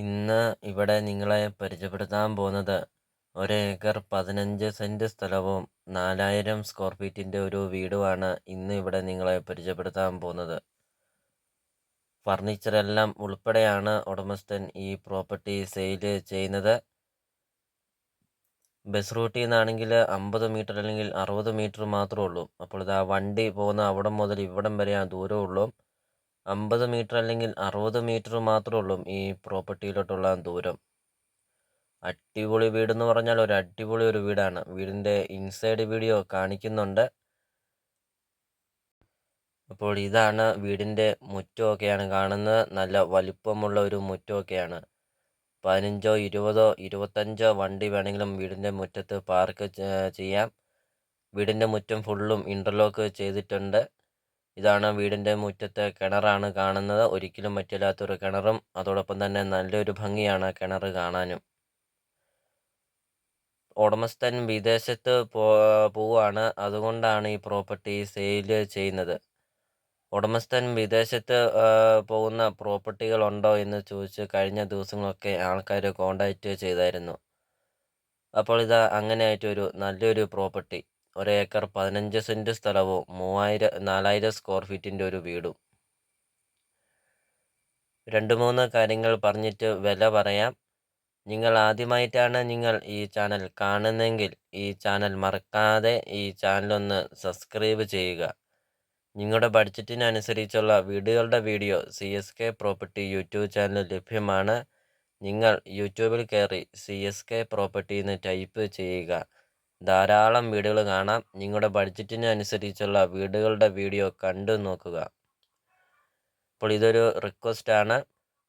ഇന്ന് ഇവിടെ നിങ്ങളെ പരിചയപ്പെടുത്താൻ പോകുന്നത് ഒരേക്കർ പതിനഞ്ച് സെന്റ് സ്ഥലവും നാലായിരം സ്ക്വയർ ഫീറ്റിന്റെ ഒരു വീടുമാണ് ഇന്ന് ഇവിടെ നിങ്ങളെ പരിചയപ്പെടുത്താൻ പോകുന്നത്. ഫർണിച്ചറെല്ലാം ഉൾപ്പെടെയാണ് ഉടമസ്ഥൻ ഈ പ്രോപ്പർട്ടി സെയിൽ ചെയ്യുന്നത്. ബസ് റൂട്ടിൽ നിന്നാണെങ്കിൽ അമ്പത് മീറ്റർ അല്ലെങ്കിൽ അറുപത് മീറ്റർ മാത്രമേ ഉള്ളൂ. അപ്പോൾ ഇതാ വണ്ടി പോകുന്ന അവിടം മുതൽ ഇവിടം വരെയാണ് ദൂരമുള്ളൂ. അമ്പത് മീറ്റർ അല്ലെങ്കിൽ അറുപത് മീറ്റർ മാത്രമേ ഉള്ളൂ ഈ പ്രോപ്പർട്ടിയിലോട്ടുള്ള ദൂരം. അടിപൊളി വീടെന്ന് പറഞ്ഞാൽ ഒരു അടിപൊളി ഒരു വീടാണ്. വീടിന്റെ ഇൻസൈഡ് വീഡിയോ കാണിക്കുന്നുണ്ട്. അപ്പോൾ ഇതാണ് വീടിന്റെ മുറ്റമൊക്കെയാണ് കാണുന്നത്. നല്ല വലിപ്പമുള്ള ഒരു മുറ്റമൊക്കെയാണ്. പതിനഞ്ചോ ഇരുപതോ ഇരുപത്തഞ്ചോ വണ്ടി വേണമെങ്കിലും വീടിന്റെ മുറ്റത്ത് പാർക്ക് ചെയ്യാം. വീടിന്റെ മുറ്റം ഫുള്ളും ഇന്റർലോക്ക് ചെയ്തിട്ടുണ്ട്. ഇതാണ് വീടിന്റെ മുറ്റത്തെ കിണറാണ് കാണുന്നത്. ഒരിക്കലും പറ്റില്ലാത്തൊരു കിണറും അതോടൊപ്പം തന്നെ നല്ലൊരു ഭംഗിയാണ് കിണർ കാണാനും. ഉടമസ്ഥൻ വിദേശത്ത് പോ പോവാണ് അതുകൊണ്ടാണ് ഈ പ്രോപ്പർട്ടി സെയിൽ ചെയ്യുന്നത്. ഉടമസ്ഥൻ വിദേശത്ത് പോകുന്ന പ്രോപ്പർട്ടികൾ ഉണ്ടോ എന്ന് ചോദിച്ച് കഴിഞ്ഞ ദിവസങ്ങളൊക്കെ ആൾക്കാർ കോണ്ടാക്റ്റ് ചെയ്തായിരുന്നു. അപ്പോൾ ഇത് അങ്ങനെയായിട്ടൊരു നല്ലൊരു പ്രോപ്പർട്ടി. ഒരേക്കർ പതിനഞ്ച് സെന്റ് സ്ഥലവും മൂവായിരം നാലായിരം സ്ക്വയർ ഫീറ്റിന്റെ ഒരു വീടും. രണ്ട് മൂന്ന് കാര്യങ്ങൾ പറഞ്ഞിട്ട് വില പറയാം. നിങ്ങൾ ആദ്യമായിട്ടാണ് നിങ്ങൾ ഈ ചാനൽ കാണുന്നതെങ്കിൽ ഈ ചാനൽ മറക്കാതെ ഈ ചാനലൊന്ന് സബ്സ്ക്രൈബ് ചെയ്യുക. നിങ്ങളുടെ ബഡ്ജറ്റിനനുസരിച്ചുള്ള വീടുകളുടെ video C S K property YouTube channel ലഭ്യമാണ്. നിങ്ങൾ യൂട്യൂബിൽ കയറി സി എസ് കെ പ്രോപ്പർട്ടി എന്ന് ടൈപ്പ് ചെയ്യുക. ധാരാളം വീടുകൾ കാണാം. നിങ്ങളുടെ ബഡ്ജറ്റിന് അനുസരിച്ചുള്ള വീടുകളുടെ വീഡിയോ കണ്ടു നോക്കുക. അപ്പോൾ ഇതൊരു റിക്വസ്റ്റാണ്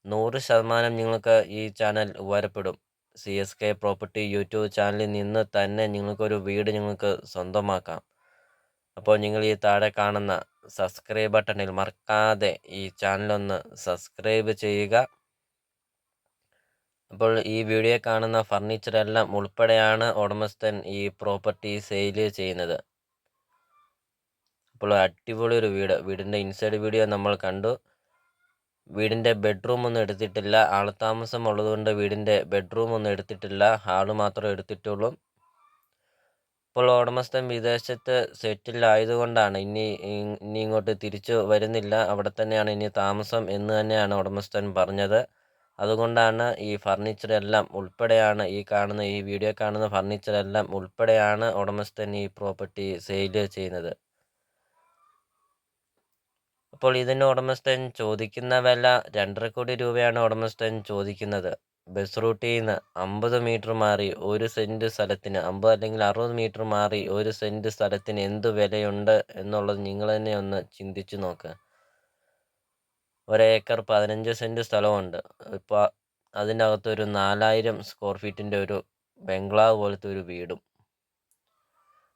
നൂറ് ശതമാനം നിങ്ങൾക്ക് ഈ ചാനൽ ഉപകാരപ്പെടും. C S K property YouTube ചാനലിൽ നിന്ന് തന്നെ നിങ്ങൾക്കൊരു വീട് നിങ്ങൾക്ക് സ്വന്തമാക്കാം. അപ്പോൾ നിങ്ങൾ ഈ താഴെ കാണുന്ന സബ്സ്ക്രൈബ് ബട്ടണിൽ മറക്കാതെ ഈ ചാനലൊന്ന് സബ്സ്ക്രൈബ് ചെയ്യുക. അപ്പോൾ ഈ വീഡിയോ കാണുന്ന ഫർണിച്ചർ എല്ലാം ഉൾപ്പെടെയാണ് ഉടമസ്ഥൻ ഈ പ്രോപ്പർട്ടി സെയിൽ ചെയ്യുന്നത്. അപ്പോൾ അടിപൊളി ഒരു വീട്. വീടിന്റെ ഇൻസൈഡ് വീഡിയോ നമ്മൾ കണ്ടു. വീടിന്റെ ബെഡ്റൂം ഒന്നും എടുത്തിട്ടില്ല. ആൾത്താമസം ഉള്ളതുകൊണ്ട് വീടിന്റെ ബെഡ്റൂം ഒന്നും എടുത്തിട്ടില്ല. ഹാൾ മാത്രമേ എടുത്തിട്ടുള്ളൂ. അപ്പോൾ ഉടമസ്ഥൻ വിദേശത്ത് സെറ്റിൽ ആയതുകൊണ്ടാണ് ഇനി ഇനി ഇങ്ങോട്ട് തിരിച്ചു വരുന്നില്ല. അവിടെ തന്നെയാണ് ഇനി താമസം എന്ന് തന്നെയാണ് ഉടമസ്ഥൻ പറഞ്ഞത്. അതുകൊണ്ടാണ് ഈ ഫർണിച്ചർ എല്ലാം ഉൾപ്പെടെയാണ് ഈ കാണുന്ന ഈ വീഡിയോ കാണുന്ന ഫർണിച്ചർ എല്ലാം ഉൾപ്പെടെയാണ് ഉടമസ്ഥൻ ഈ പ്രോപ്പർട്ടി സെയിൽ ചെയ്യുന്നത്. അപ്പോൾ ഇതിന് ഉടമസ്ഥൻ ചോദിക്കുന്ന വില രണ്ടര കോടി രൂപയാണ് ഉടമസ്ഥൻ ചോദിക്കുന്നത്. ബസ് റൂട്ടിൽ നിന്ന് അമ്പത് മീറ്റർ മാറി ഒരു സെന്റ് സ്ഥലത്തിന് അമ്പത് അല്ലെങ്കിൽ അറുപത് മീറ്റർ മാറി ഒരു സെന്റ് സ്ഥലത്തിന് എന്ത് വിലയുണ്ട് എന്നുള്ളത് നിങ്ങൾ തന്നെ ഒന്ന് ചിന്തിച്ച് നോക്കുക ഒരേക്കർ പതിനഞ്ച് സെന്റ് സ്ഥലമുണ്ട്. ഇപ്പോൾ അകത്തൊരു നാലായിരം സ്ക്വയർ ഫീറ്റിന്റെ ഒരു ബംഗ്ലാവ് പോലത്തെ ഒരു വീടും.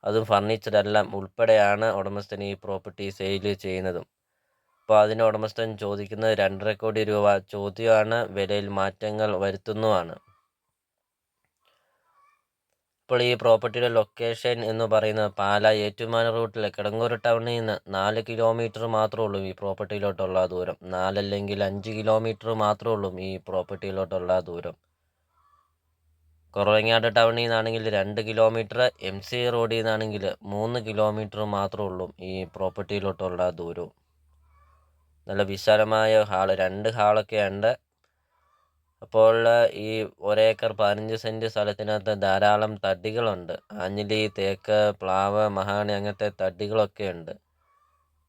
അതും ഫർണിച്ചറെല്ലാം ഉൾപ്പെടെയാണ് ഉടമസ്ഥൻ ഈ പ്രോപ്പർട്ടി സെയിൽ ചെയ്യുന്നതും. അപ്പോൾ അതിന് ഉടമസ്ഥൻ ചോദിക്കുന്നത് രണ്ടര കോടി രൂപ ചോദ്യമാണ്. വിലയിൽ മാറ്റങ്ങൾ വരുത്തുന്നതുമാണ് ഇപ്പോൾ ഈ പ്രോപ്പർട്ടിയുടെ ലൊക്കേഷൻ എന്ന് പറയുന്നത് പാല ഏറ്റുമാന റൂട്ടിലെ കിടങ്ങൂർ ടൗണിൽ നിന്ന് നാല് കിലോമീറ്റർ മാത്രമേ ഉള്ളൂ ഈ പ്രോപ്പർട്ടിയിലോട്ടുള്ള ദൂരം. നാലല്ലെങ്കിൽ അഞ്ച് കിലോമീറ്റർ മാത്രമേ ഉള്ളൂ ഈ പ്രോപ്പർട്ടിയിലോട്ടുള്ള ദൂരം. കുറവങ്ങാട് ടൗണിൽ നിന്നാണെങ്കിൽ രണ്ട് കിലോമീറ്റർ എം സി റോഡിൽ നിന്നാണെങ്കിൽ മൂന്ന് കിലോമീറ്റർ മാത്രമേ ഉള്ളൂ ഈ പ്രോപ്പർട്ടിയിലോട്ടുള്ള ദൂരവും നല്ല വിശാലമായ ഹാൾ രണ്ട് ഹാളൊക്കെ ഉണ്ട്. അപ്പോൾ ഈ ഒരേക്കർ പതിനഞ്ച് സെന്റ് സ്ഥലത്തിനകത്ത് ധാരാളം തടികളുണ്ട്. ആഞ്ഞിലി തേക്ക് പ്ലാവ് മഹാണി അങ്ങനത്തെ തടികളൊക്കെ ഉണ്ട്.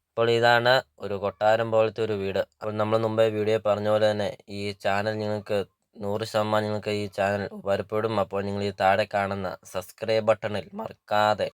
അപ്പോൾ ഇതാണ് ഒരു കൊട്ടാരം പോലത്തെ ഒരു വീട്. അപ്പോൾ നമ്മൾ മുമ്പേ വീഡിയോ പറഞ്ഞ പോലെ തന്നെ ഈ ചാനൽ നിങ്ങൾക്ക് നൂറ് ശതമാനം നിങ്ങൾക്ക് ഈ ചാനൽ ഉപകാരപ്പെടും. അപ്പോൾ നിങ്ങൾ ഈ താഴെ കാണുന്ന സബ്സ്ക്രൈബ് ബട്ടണിൽ മറക്കാതെ